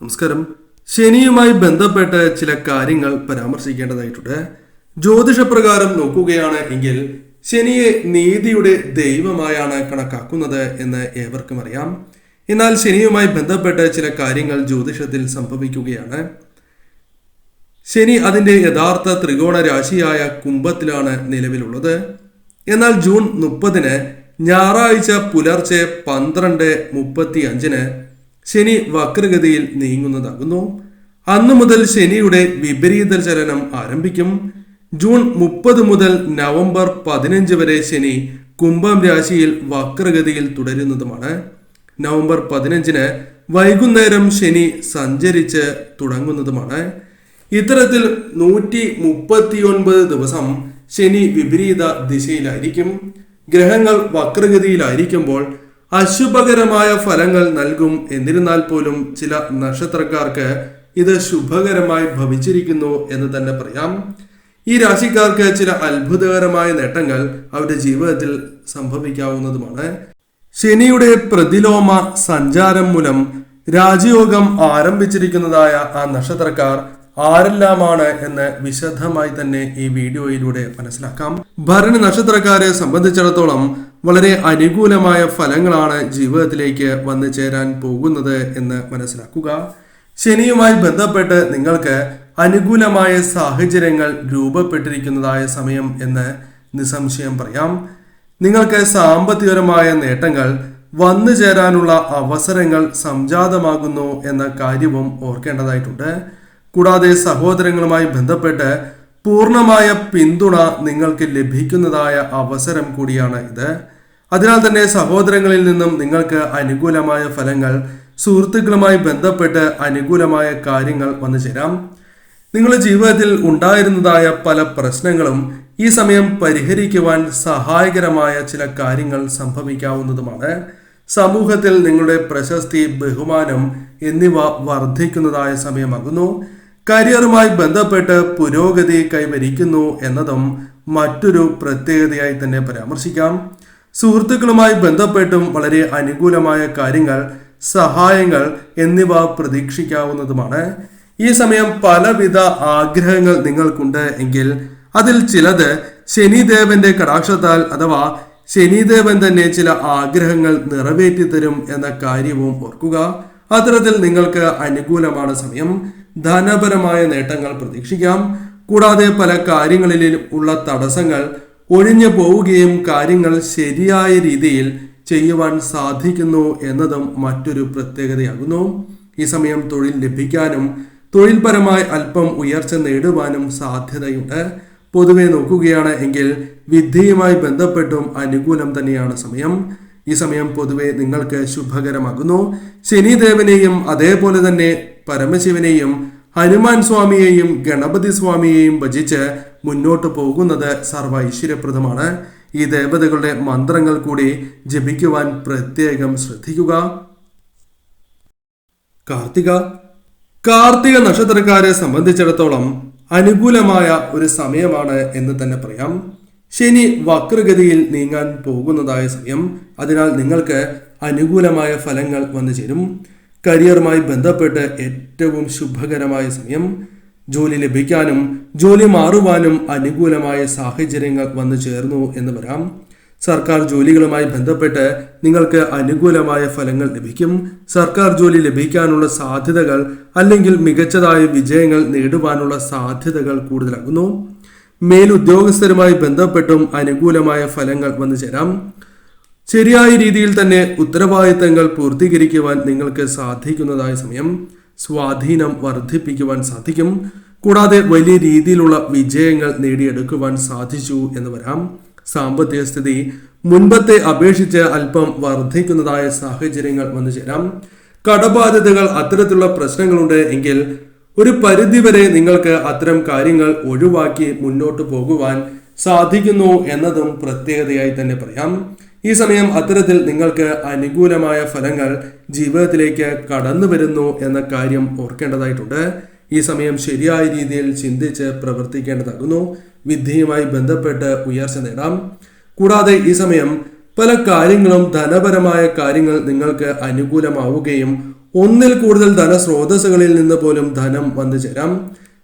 നമസ്കാരം. ശനിയുമായി ബന്ധപ്പെട്ട ചില കാര്യങ്ങൾ പരാമർശിക്കേണ്ടതായിട്ടുണ്ട്. ജ്യോതിഷപ്രകാരം നോക്കുകയാണ് എങ്കിൽ ശനിയെ നീതിയുടെ ദൈവമായാണ് കണക്കാക്കുന്നത് എന്ന് ഏവർക്കും അറിയാം. എന്നാൽ ശനിയുമായി ബന്ധപ്പെട്ട ചില കാര്യങ്ങൾ ജ്യോതിഷത്തിൽ സംഭവിക്കുകയാണ്. ശനി അതിന്റെ യഥാർത്ഥ ത്രികോണ രാശിയായ കുംഭത്തിലാണ് നിലവിലുള്ളത്. എന്നാൽ ജൂൺ മുപ്പതിന് ഞായറാഴ്ച പുലർച്ചെ പന്ത്രണ്ട് മുപ്പത്തി അഞ്ചിന് ശനി വക്രഗതിയിൽ നീങ്ങുന്നതാകുന്നു. അന്നു മുതൽ ശനിയുടെ വിപരീത ചലനം ആരംഭിക്കും. ജൂൺ മുപ്പത് മുതൽ നവംബർ പതിനഞ്ച് വരെ ശനി കുംഭം രാശിയിൽ വക്രഗതിയിൽ തുടരുന്നതുമാണ്. നവംബർ പതിനഞ്ചിന് വൈകുന്നേരം ശനി സഞ്ചരിച്ച് തുടങ്ങുന്നതുമാണ്. ഇത്തരത്തിൽ നൂറ്റി മുപ്പത്തിയൊൻപത് ദിവസം ശനി വിപരീത ദിശയിലായിരിക്കും. ഗ്രഹങ്ങൾ വക്രഗതിയിലായിരിക്കുമ്പോൾ അശുഭകരമായ ഫലങ്ങൾ നൽകും എന്നിരുന്നാൽ പോലും ചില നക്ഷത്രക്കാർക്ക് ഇത് ശുഭകരമായി ഭവിച്ചിരിക്കുന്നു എന്ന് തന്നെ പറയാം. ഈ രാശിക്കാർക്ക് ചില അത്ഭുതകരമായ നേട്ടങ്ങൾ അവരുടെ ജീവിതത്തിൽ സംഭവിക്കാവുന്നതുമാണ്. ശനിയുടെ പ്രതിലോമ സഞ്ചാരം മൂലം രാജയോഗം ആരംഭിച്ചിരിക്കുന്നതായ ആ നക്ഷത്രക്കാർ ആരെല്ലാമാണ് എന്ന് വിശദമായി തന്നെ ഈ വീഡിയോയിലൂടെ മനസ്സിലാക്കാം. ഭരണി നക്ഷത്രക്കാരെ സംബന്ധിച്ചിടത്തോളം വളരെ അനുകൂലമായ ഫലങ്ങളാണ് ജീവിതത്തിലേക്ക് വന്നു ചേരാൻ പോകുന്നത് എന്ന് മനസ്സിലാക്കുക. ശനിയുമായി ബന്ധപ്പെട്ട് നിങ്ങൾക്ക് അനുകൂലമായ സാഹചര്യങ്ങൾ രൂപപ്പെട്ടിരിക്കുന്നതായ സമയം എന്ന് നിസ്സംശയം പറയാം. നിങ്ങൾക്ക് സാമ്പത്തികപരമായ നേട്ടങ്ങൾ വന്നു ചേരാനുള്ള അവസരങ്ങൾ സംജാതമാകുന്നു എന്ന കാര്യവും ഓർക്കേണ്ടതായിട്ടുണ്ട്. കൂടാതെ സഹോദരങ്ങളുമായി ബന്ധപ്പെട്ട് പൂർണമായ പിന്തുണ നിങ്ങൾക്ക് ലഭിക്കുന്നതായ അവസരം കൂടിയാണ് ഇത്. അതിനാൽ തന്നെ സഹോദരങ്ങളിൽ നിന്നും നിങ്ങൾക്ക് അനുകൂലമായ ഫലങ്ങൾ സുഹൃത്തുക്കളുമായി ബന്ധപ്പെട്ട് അനുകൂലമായ കാര്യങ്ങൾ വന്നു ചേരാം. നിങ്ങളുടെ ജീവിതത്തിൽ ഉണ്ടായിരുന്നതായ പല പ്രശ്നങ്ങളും ഈ സമയം പരിഹരിക്കുവാൻ സഹായകരമായ ചില കാര്യങ്ങൾ സംഭവിക്കാവുന്നതുമാണ്. സമൂഹത്തിൽ നിങ്ങളുടെ പ്രശസ്തി ബഹുമാനം എന്നിവ വർദ്ധിക്കുന്നതായ സമയമാകുന്നു. കരിയറുമായി ബന്ധപ്പെട്ട് പുരോഗതി കൈവരിക്കുന്നു എന്നതും മറ്റൊരു പ്രത്യേകതയായി തന്നെ പരാമർശിക്കാം. സുഹൃത്തുക്കളുമായി ബന്ധപ്പെട്ടും വളരെ അനുകൂലമായ കാര്യങ്ങൾ സഹായങ്ങൾ എന്നിവ പ്രതീക്ഷിക്കാവുന്നതുമാണ്. ഈ സമയം പലവിധ ആഗ്രഹങ്ങൾ നിങ്ങൾക്കുണ്ട് എങ്കിൽ അതിൽ ചിലത് ശനിദേവന്റെ കടാക്ഷത്താൽ അഥവാ ശനിദേവൻ തന്നെ ചില ആഗ്രഹങ്ങൾ നിറവേറ്റി തരും എന്ന കാര്യവും ഓർക്കുക. അത്തരത്തിൽ നിങ്ങൾക്ക് അനുകൂലമാണ് സമയം. ധനപരമായ നേട്ടങ്ങൾ പ്രതീക്ഷിക്കാം. കൂടാതെ പല കാര്യങ്ങളിലും ഉള്ള തടസ്സങ്ങൾ ഒഴിഞ്ഞു പോവുകയും കാര്യങ്ങൾ ശരിയായ രീതിയിൽ ചെയ്യുവാൻ സാധിക്കുന്നു എന്നതും മറ്റൊരു പ്രത്യേകതയാകുന്നു. ഈ സമയം തൊഴിൽ ലഭിക്കാനും തൊഴിൽപരമായി അല്പം ഉയർച്ച നേടുവാനും സാധ്യതയുണ്ട്. പൊതുവെ നോക്കുകയാണ് എങ്കിൽ വിദ്യയുമായി ബന്ധപ്പെട്ടും അനുകൂലം തന്നെയാണ് സമയം. ഈ സമയം പൊതുവെ നിങ്ങൾക്ക് ശുഭകരമാകുന്നു. ശനിദേവനെയും അതേപോലെ തന്നെ പരമശിവനെയും ഹനുമാൻ സ്വാമിയെയും ഗണപതി സ്വാമിയെയും ഭജിച്ച് മുന്നോട്ട് പോകുന്നത് സർവ ഐശ്വര്യപ്രദമാണ് ഈ ദേവതകളുടെ മന്ത്രങ്ങൾ കൂടി ജപിക്കുവാൻ പ്രത്യേകം ശ്രദ്ധിക്കുക. കാർത്തിക. കാർത്തിക നക്ഷത്രക്കാരെ സംബന്ധിച്ചിടത്തോളം അനുകൂലമായ ഒരു സമയമാണ് എന്ന് തന്നെ പറയാം. ശനി വക്രഗതിയിൽ നീങ്ങാൻ പോകുന്നതായ സമയം. അതിനാൽ നിങ്ങൾക്ക് അനുകൂലമായ ഫലങ്ങൾ വന്നു ചേരും കരിയറുമായി ബന്ധപ്പെട്ട് ഏറ്റവും ശുഭകരമായ സമയം ജോലി ലഭിക്കാനും ജോലി മാറുവാനും അനുകൂലമായ സാഹചര്യങ്ങൾ വന്നു ചേർന്നു എന്ന് വരാം. സർക്കാർ ജോലികളുമായി ബന്ധപ്പെട്ട് നിങ്ങൾക്ക് അനുകൂലമായ ഫലങ്ങൾ ലഭിക്കും. സർക്കാർ ജോലി ലഭിക്കാനുള്ള സാധ്യതകൾ അല്ലെങ്കിൽ മികച്ചതായ വിജയങ്ങൾ നേടുവാനുള്ള സാധ്യതകൾ കൂടുതലാകുന്നു. മേലുദ്യോഗസ്ഥരുമായി ബന്ധപ്പെട്ടും അനുകൂലമായ ഫലങ്ങൾ വന്നു ചേരാം. ശരിയായ രീതിയിൽ തന്നെ ഉത്തരവാദിത്തങ്ങൾ പൂർത്തീകരിക്കുവാൻ നിങ്ങൾക്ക് സാധിക്കുന്നതായ സമയം സ്വാധീനം വർദ്ധിപ്പിക്കുവാൻ സാധിക്കും. കൂടാതെ വലിയ രീതിയിലുള്ള വിജയങ്ങൾ നേടിയെടുക്കുവാൻ സാധിച്ചു എന്ന് വരാം. സാമ്പത്തിക സ്ഥിതി മുൻപത്തെ അപേക്ഷിച്ച് അല്പം വർദ്ധിക്കുന്നതായ സാഹചര്യങ്ങൾ വന്നു ചേരാം. കടബാധ്യതകൾ അത്തരത്തിലുള്ള പ്രശ്നങ്ങളുണ്ട് എങ്കിൽ ഒരു പരിധിവരെ നിങ്ങൾക്ക് അത്തരം കാര്യങ്ങൾ ഒഴിവാക്കി മുന്നോട്ട് പോകുവാൻ സാധിക്കുന്നു എന്നതും പ്രത്യേകതയായി തന്നെ പറയാം. ഈ സമയം അത്തരത്തിൽ നിങ്ങൾക്ക് അനുകൂലമായ ഫലങ്ങൾ ജീവിതത്തിലേക്ക് കടന്നു വരുന്നു എന്ന കാര്യം ഓർക്കേണ്ടതായിട്ടുണ്ട്. ഈ സമയം ശരിയായ രീതിയിൽ ചിന്തിച്ച് പ്രവർത്തിക്കേണ്ടതാകുന്നു. വിദ്യയുമായി ബന്ധപ്പെട്ട് ഉയർച്ച നേടാം. കൂടാതെ ഈ സമയം പല കാര്യങ്ങളും ധനപരമായ കാര്യങ്ങൾ നിങ്ങൾക്ക് അനുകൂലമാവുകയും ഒന്നിൽ കൂടുതൽ ധനസ്രോതസ്സുകളിൽ നിന്ന് പോലും ധനം വന്നു ചേരാം.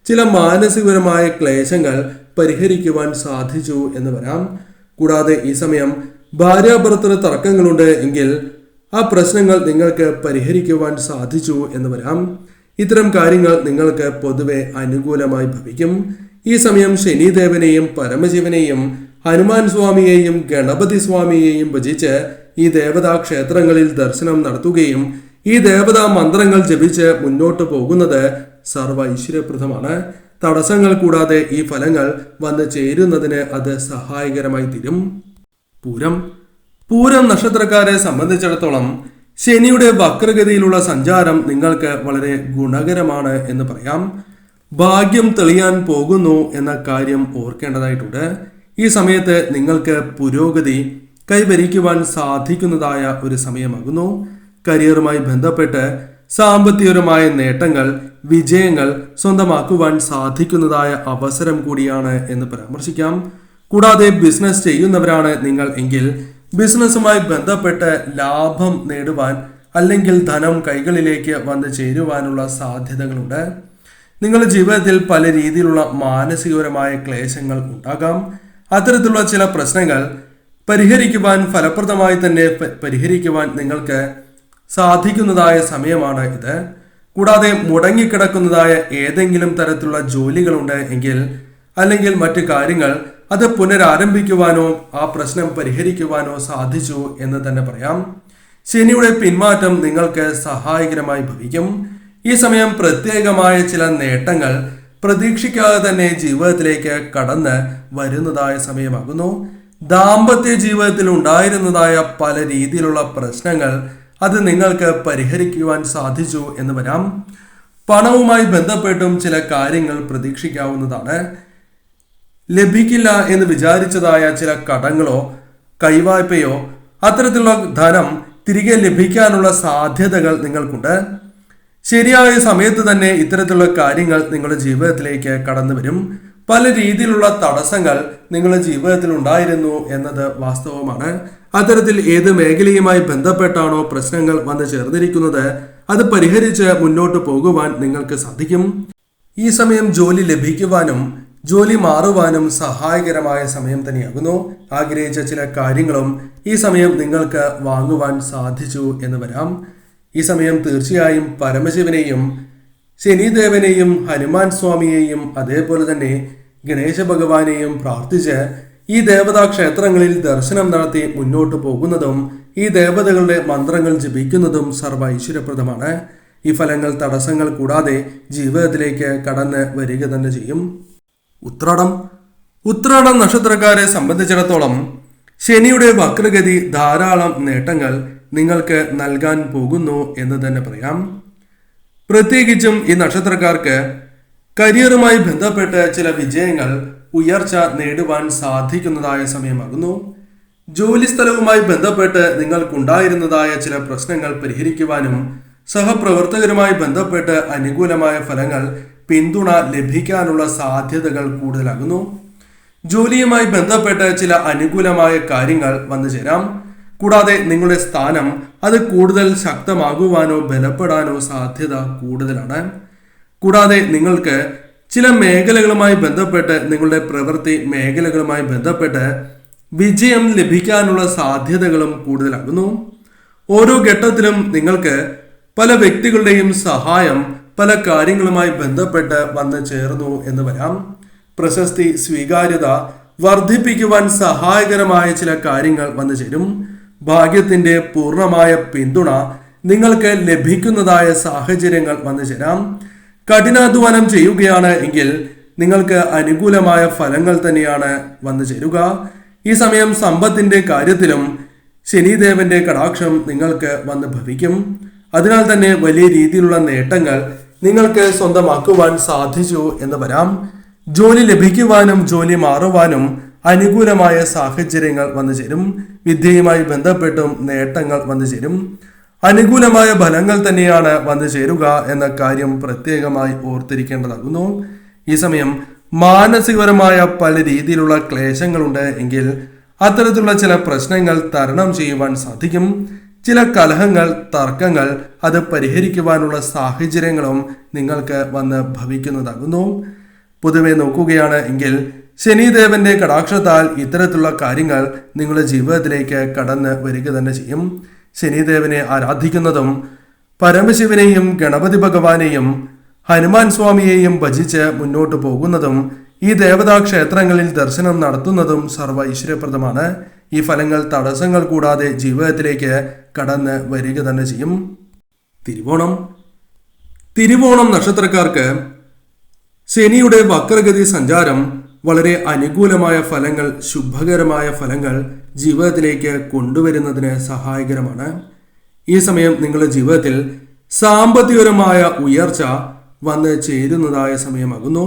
ചില മാനസികപരമായ ക്ലേശങ്ങൾ പരിഹരിക്കുവാൻ സാധിച്ചു എന്ന് വരാം. കൂടാതെ ഈ സമയം ഭാര്യാഭർത്തൃ തർക്കങ്ങളുണ്ട് എങ്കിൽ ആ പ്രശ്നങ്ങൾ നിങ്ങൾക്ക് പരിഹരിക്കുവാൻ സാധിച്ചു എന്ന് വരാം. ഇത്തരം കാര്യങ്ങൾ നിങ്ങൾക്ക് പൊതുവെ അനുകൂലമായി ഭവിക്കും. ഈ സമയം ശനിദേവനെയും പരമശിവനെയും ഹനുമാൻ സ്വാമിയെയും ഗണപതി സ്വാമിയെയും ഭജിച്ച് ഈ ദേവതാ ക്ഷേത്രങ്ങളിൽ ദർശനം നടത്തുകയും ഈ ദേവതാ മന്ത്രങ്ങൾ ജപിച്ച് മുന്നോട്ട് പോകുന്നത് സർവ ഐശ്വര്യപ്രദമാണ്. തടസ്സങ്ങൾ കൂടാതെ ഈ ഫലങ്ങൾ വന്ന് ചേരുന്നതിന് അത് സഹായകരമായി തീരും. പൂരം. പൂരം നക്ഷത്രക്കാരെ സംബന്ധിച്ചിടത്തോളം ശനിയുടെ വക്രഗതിയിലുള്ള സഞ്ചാരം നിങ്ങൾക്ക് വളരെ ഗുണകരമാണ് എന്ന് പറയാം. ഭാഗ്യം തെളിയാൻ പോകുന്നു എന്ന കാര്യം ഓർക്കേണ്ടതായിട്ടുണ്ട്. ഈ സമയത്ത് നിങ്ങൾക്ക് പുരോഗതി കൈവരിക്കുവാൻ സാധിക്കുന്നതായ ഒരു സമയമാകുന്നു. കരിയറുമായി ബന്ധപ്പെട്ട് സാമ്പത്തികപരമായ നേട്ടങ്ങൾ വിജയങ്ങൾ സ്വന്തമാക്കുവാൻ സാധിക്കുന്നതായ അവസരം കൂടിയാണ് എന്ന് പരാമർശിക്കാം. കൂടാതെ ബിസിനസ് ചെയ്യുന്നവരാണ് നിങ്ങൾ എങ്കിൽ ബിസിനസ്സുമായി ബന്ധപ്പെട്ട് ലാഭം നേടുവാൻ അല്ലെങ്കിൽ ധനം കൈകളിലേക്ക് വന്ന് ചേരുവാനുള്ള സാധ്യതകളുണ്ട്. നിങ്ങളുടെ ജീവിതത്തിൽ പല രീതിയിലുള്ള മാനസികപരമായ ക്ലേശങ്ങൾ ഉണ്ടാകാം. അത്തരത്തിലുള്ള ചില പ്രശ്നങ്ങൾ പരിഹരിക്കുവാൻ ഫലപ്രദമായി തന്നെ പരിഹരിക്കുവാൻ നിങ്ങൾക്ക് സാധിക്കുന്നതായ സമയമാണ് ഇത്. കൂടാതെ മുടങ്ങിക്കിടക്കുന്നതായ ഏതെങ്കിലും തരത്തിലുള്ള ജോലികളുണ്ട് എങ്കിൽ അല്ലെങ്കിൽ മറ്റു കാര്യങ്ങൾ അത് പുനരാരംഭിക്കുവാനോ ആ പ്രശ്നം പരിഹരിക്കുവാനോ സാധിച്ചു എന്ന് തന്നെ പറയാം. ശനിയുടെ പിന്മാറ്റം നിങ്ങൾക്ക് സഹായകരമായി ഭവിക്കും. ഈ സമയം പ്രത്യേകമായ ചില നേട്ടങ്ങൾ പ്രതീക്ഷിക്കാതെ തന്നെ ജീവിതത്തിലേക്ക് കടന്ന് വരുന്നതായ സമയമാകുന്നു. ദാമ്പത്യ ജീവിതത്തിൽ ഉണ്ടായിരുന്നതായ പല രീതിയിലുള്ള പ്രശ്നങ്ങൾ അത് നിങ്ങൾക്ക് പരിഹരിക്കുവാൻ സാധിച്ചു എന്ന് വരാം. പണവുമായി ബന്ധപ്പെട്ടും ചില കാര്യങ്ങൾ പ്രതീക്ഷിക്കാവുന്നതാണ്. ലഭിക്കില്ല എന്ന് വിചാരിച്ചതായ ചില കടങ്ങളോ കൈവായ്പയോ അത്തരത്തിലുള്ള ധനം തിരികെ ലഭിക്കാനുള്ള സാധ്യതകൾ നിങ്ങൾക്കുണ്ട്. ശരിയായ സമയത്ത് തന്നെ ഇത്തരത്തിലുള്ള കാര്യങ്ങൾ നിങ്ങളുടെ ജീവിതത്തിലേക്ക് കടന്നു വരും. പല രീതിയിലുള്ള തടസ്സങ്ങൾ നിങ്ങളുടെ ജീവിതത്തിൽ ഉണ്ടായിരുന്നു എന്നത് വാസ്തവമാണ്. അത്തരത്തിൽ ഏത് മേഖലയുമായി ബന്ധപ്പെട്ടാണോ പ്രശ്നങ്ങൾ വന്നു ചേർന്നിരിക്കുന്നത് അത് പരിഹരിച്ച് മുന്നോട്ട് പോകുവാൻ നിങ്ങൾക്ക് സാധിക്കും. ഈ സമയം ജോലി ലഭിക്കുവാനും ജോലി മാറുവാനും സഹായകരമായ സമയം തന്നെയാകുന്നു. ആഗ്രഹിച്ച ചില കാര്യങ്ങളും ഈ സമയം നിങ്ങൾക്ക് വാങ്ങുവാൻ സാധിച്ചു എന്ന് വരാം. ഈ സമയം തീർച്ചയായും പരമശിവനെയും ശനിദേവനെയും ഹനുമാൻ സ്വാമിയെയും അതേപോലെ തന്നെ ഗണേശ ഭഗവാനെയും പ്രാർത്ഥിച്ച് ഈ ദേവതാ ക്ഷേത്രങ്ങളിൽ ദർശനം നടത്തി മുന്നോട്ട് പോകുന്നതും ഈ ദേവതകളുടെ മന്ത്രങ്ങൾ ജപിക്കുന്നതും സർവ ഐശ്വര്യപ്രദമാണ് ഈ ഫലങ്ങൾ തടസ്സങ്ങൾ കൂടാതെ ജീവിതത്തിലേക്ക് കടന്ന് വരിക തന്നെ ചെയ്യും. ഉത്രാടം. ഉത്രാടം നക്ഷത്രക്കാരെ സംബന്ധിച്ചിടത്തോളം ശനിയുടെ വക്രഗതി ധാരാളം നേട്ടങ്ങൾ നിങ്ങൾക്ക് നൽകാൻ പോകുന്നു എന്ന് തന്നെ പറയാം. പ്രത്യേകിച്ചും ഈ നക്ഷത്രക്കാർക്ക് കരിയറുമായി ബന്ധപ്പെട്ട് ചില വിജയങ്ങൾ ഉയർച്ച നേടുവാൻ സാധിക്കുന്നതായ സമയമാകുന്നു. ജോലിസ്ഥലവുമായി ബന്ധപ്പെട്ട് നിങ്ങൾക്കുണ്ടായിരുന്നതായ ചില പ്രശ്നങ്ങൾ പരിഹരിക്കുവാനും സഹപ്രവർത്തകരുമായി ബന്ധപ്പെട്ട് അനുകൂലമായ ഫലങ്ങൾ പിന്തുണ ലഭിക്കാനുള്ള സാധ്യതകൾ കൂടുതലാകുന്നു. ജോലിയുമായി ബന്ധപ്പെട്ട് ചില അനുകൂലമായ കാര്യങ്ങൾ വന്നു ചേരാം. കൂടാതെ നിങ്ങളുടെ സ്ഥാനം അത് കൂടുതൽ ശക്തമാകുവാനോ ബലപ്പെടാനോ സാധ്യത കൂടുതലാണ്. കൂടാതെ നിങ്ങൾക്ക് ചില മേഖലകളുമായി ബന്ധപ്പെട്ട് നിങ്ങളുടെ പ്രവൃത്തി മേഖലകളുമായി ബന്ധപ്പെട്ട് വിജയം ലഭിക്കാനുള്ള സാധ്യതകളും കൂടുതലാകുന്നു. ഓരോ ഘട്ടത്തിലും നിങ്ങൾക്ക് പല വ്യക്തികളുടെയും സഹായം പല കാര്യങ്ങളുമായി ബന്ധപ്പെട്ട് വന്ന് ചേർന്നു എന്ന് വരാം. പ്രശസ്തി സ്വീകാര്യത വർദ്ധിപ്പിക്കുവാൻ സഹായകരമായ ചില കാര്യങ്ങൾ വന്നു ചേരും. ഭാഗ്യത്തിന്റെ പൂർണമായ പിന്തുണ നിങ്ങൾക്ക് ലഭിക്കുന്നതായ സാഹചര്യങ്ങൾ വന്നു ചേരാം. കഠിനാധ്വാനം ചെയ്യുകയാണ് എങ്കിൽ നിങ്ങൾക്ക് അനുകൂലമായ ഫലങ്ങൾ തന്നെയാണ് വന്നു ചേരുക. ഈ സമയം സമ്പത്തിന്റെ കാര്യത്തിലും ശനിദേവന്റെ കടാക്ഷം നിങ്ങൾക്ക് വന്ന് ഭവിക്കും. അതിനാൽ തന്നെ വലിയ രീതിയിലുള്ള നേട്ടങ്ങൾ നിങ്ങൾക്ക് സ്വന്തമാക്കുവാൻ സാധിച്ചു എന്ന് വരാം. ജോലി ലഭിക്കുവാനും ജോലി മാറുവാനും അനുകൂലമായ സാഹചര്യങ്ങൾ വന്നു ചേരും. വിദ്യയുമായി ബന്ധപ്പെട്ടും നേട്ടങ്ങൾ വന്നു ചേരും. അനുകൂലമായ ഫലങ്ങൾ തന്നെയാണ് വന്നു ചേരുക എന്ന കാര്യം പ്രത്യേകമായി ഓർത്തിരിക്കേണ്ടതാകുന്നു. ഈ സമയം മാനസികപരമായ പല രീതിയിലുള്ള ക്ലേശങ്ങളുണ്ട് എങ്കിൽ അത്തരത്തിലുള്ള ചില പ്രശ്നങ്ങൾ തരണം ചെയ്യുവാൻ സാധിക്കും. ചില കലഹങ്ങൾ തർക്കങ്ങൾ അത് പരിഹരിക്കുവാനുള്ള സാഹചര്യങ്ങളും നിങ്ങൾക്ക് വന്ന് ഭവിക്കുന്നതാകുന്നു. പൊതുവെ നോക്കുകയാണ് എങ്കിൽ ശനിദേവന്റെ കടാക്ഷത്താൽ ഇത്തരത്തിലുള്ള കാര്യങ്ങൾ നിങ്ങളുടെ ജീവിതത്തിലേക്ക് കടന്ന് വരിക തന്നെ ചെയ്യും. ശനിദേവനെ ആരാധിക്കുന്നതും പരമശിവനെയും ഗണപതി ഭഗവാനെയും ഹനുമാൻ സ്വാമിയെയും ഭജിച്ച് മുന്നോട്ട് പോകുന്നതും ഈ ദേവതാ ക്ഷേത്രങ്ങളിൽ ദർശനം നടത്തുന്നതും സർവ ഐശ്വര്യപ്രദമാണ്. ഈ ഫലങ്ങൾ തടസ്സങ്ങൾ കൂടാതെ ജീവിതത്തിലേക്ക് കടന്ന് വരിക തന്നെ ചെയ്യും. തിരുവോണം. തിരുവോണം നക്ഷത്രക്കാർക്ക് ശനിയുടെ വക്രഗതി സഞ്ചാരം വളരെ അനുകൂലമായ ഫലങ്ങൾ ശുഭകരമായ ഫലങ്ങൾ ജീവിതത്തിലേക്ക് കൊണ്ടുവരുന്നതിന് സഹായകരമാണ്. ഈ സമയം നിങ്ങളുടെ ജീവിതത്തിൽ സാമ്പത്തികപരമായ ഉയർച്ച വന്ന് ചേരുന്നതായ സമയമാകുന്നു.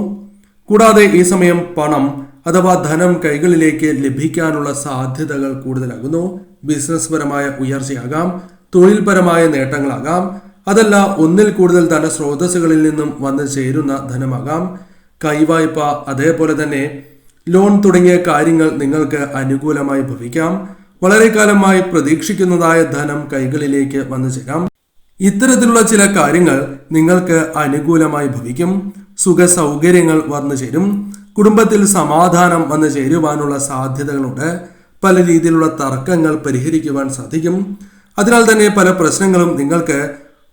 കൂടാതെ ഈ സമയം പണം അഥവാ ധനം കൈകളിലേക്ക് ലഭിക്കാനുള്ള സാധ്യതകൾ കൂടുതലാകുന്നു. ബിസിനസ് പരമായ ഉയർച്ചയാകാം. തൊഴിൽപരമായ നേട്ടങ്ങളാകാം. അതല്ല ഒന്നിൽ കൂടുതൽ ധനസ്രോതസ്സുകളിൽ നിന്നും വന്നു ചേരുന്ന ധനമാകാം. കൈവായ്പ അതേപോലെ തന്നെ ലോൺ തുടങ്ങിയ കാര്യങ്ങൾ നിങ്ങൾക്ക് അനുകൂലമായി ഭവിക്കാം. വളരെ കാലമായി പ്രതീക്ഷിക്കുന്നതായ ധനം കൈകളിലേക്ക് വന്നു ചേരാം. ഇത്തരത്തിലുള്ള ചില കാര്യങ്ങൾ നിങ്ങൾക്ക് അനുകൂലമായി ഭവിക്കും. സുഖ സൗകര്യങ്ങൾ വന്നു ചേരും. കുടുംബത്തിൽ സമാധാനം വന്നു ചേരുവാനുള്ള സാധ്യതകളുണ്ട്. പല രീതിയിലുള്ള തർക്കങ്ങൾ പരിഹരിക്കുവാൻ സാധിക്കും. അതിനാൽ തന്നെ പല പ്രശ്നങ്ങളും നിങ്ങൾക്ക്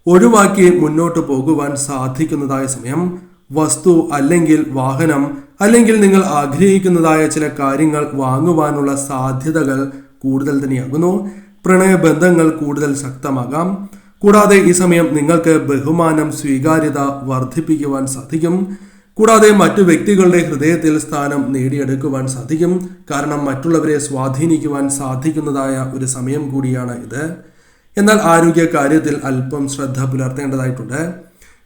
ഒഴിവാക്കി മുന്നോട്ട് പോകുവാൻ സാധിക്കുന്നതായ സമയം. വസ്തു അല്ലെങ്കിൽ വാഹനം അല്ലെങ്കിൽ നിങ്ങൾ ആഗ്രഹിക്കുന്നതായ ചില കാര്യങ്ങൾ വാങ്ങുവാനുള്ള സാധ്യതകൾ കൂടുതൽ തന്നെയാകുന്നു. പ്രണയബന്ധങ്ങൾ കൂടുതൽ ശക്തമാകാം. കൂടാതെ ഈ സമയം നിങ്ങൾക്ക് ബഹുമാനം സ്വീകാര്യത വർദ്ധിപ്പിക്കുവാൻ സാധിക്കും. കൂടാതെ മറ്റു വ്യക്തികളുടെ ഹൃദയത്തിൽ സ്ഥാനം നേടിയെടുക്കുവാൻ സാധിക്കും. കാരണം മറ്റുള്ളവരെ സ്വാധീനിക്കുവാൻ സാധിക്കുന്നതായ ഒരു സമയം കൂടിയാണ് ഇത്. എന്നാൽ ആരോഗ്യ കാര്യത്തിൽ അല്പം ശ്രദ്ധ പുലർത്തേണ്ടതായിട്ടുണ്ട്.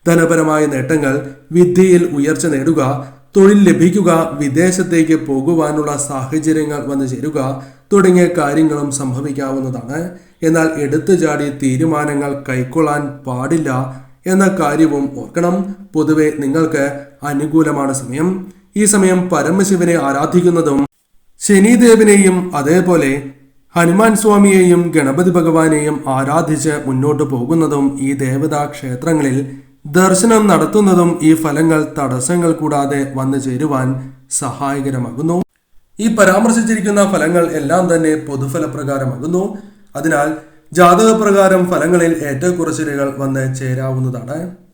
ധനപരമായ നേട്ടങ്ങൾ വിദ്യയിൽ ഉയർച്ച നേടുക തൊഴിൽ ലഭിക്കുക വിദേശത്തേക്ക് പോകുവാനുള്ള സാഹചര്യങ്ങൾ വന്നു ചേരുക തുടങ്ങിയ കാര്യങ്ങളും സംഭവിക്കാവുന്നതാണ്. എന്നാൽ എടുത്തു ചാടി തീരുമാനങ്ങൾ കൈക്കൊള്ളാൻ പാടില്ല എന്ന കാര്യവും ഓർക്കണം. പൊതുവെ നിങ്ങൾക്ക് അനുകൂലമാണ് സമയം. ഈ സമയം പരമശിവനെ ആരാധിക്കുന്നതും ശനിദേവനെയും അതേപോലെ ഹനുമാൻ സ്വാമിയെയും ഗണപതി ഭഗവാനെയും ആരാധിച്ച് മുന്നോട്ട് പോകുന്നതും ഈ ദേവതാ ക്ഷേത്രങ്ങളിൽ ദർശനം നടത്തുന്നതും ഈ ഫലങ്ങൾ തടസ്സങ്ങൾ കൂടാതെ വന്നു ചേരുവാൻ സഹായകരമാകുന്നു. ഈ പരാമർശിച്ചിരിക്കുന്ന ഫലങ്ങൾ എല്ലാം തന്നെ പൊതുഫലപ്രകാരമാകുന്നു. അതിനാൽ ജാതകപ്രകാരം ഫലങ്ങളിൽ ഏറ്റക്കുറച്ചിലുകൾ വന്ന് ചേരാവുന്നതാണ്.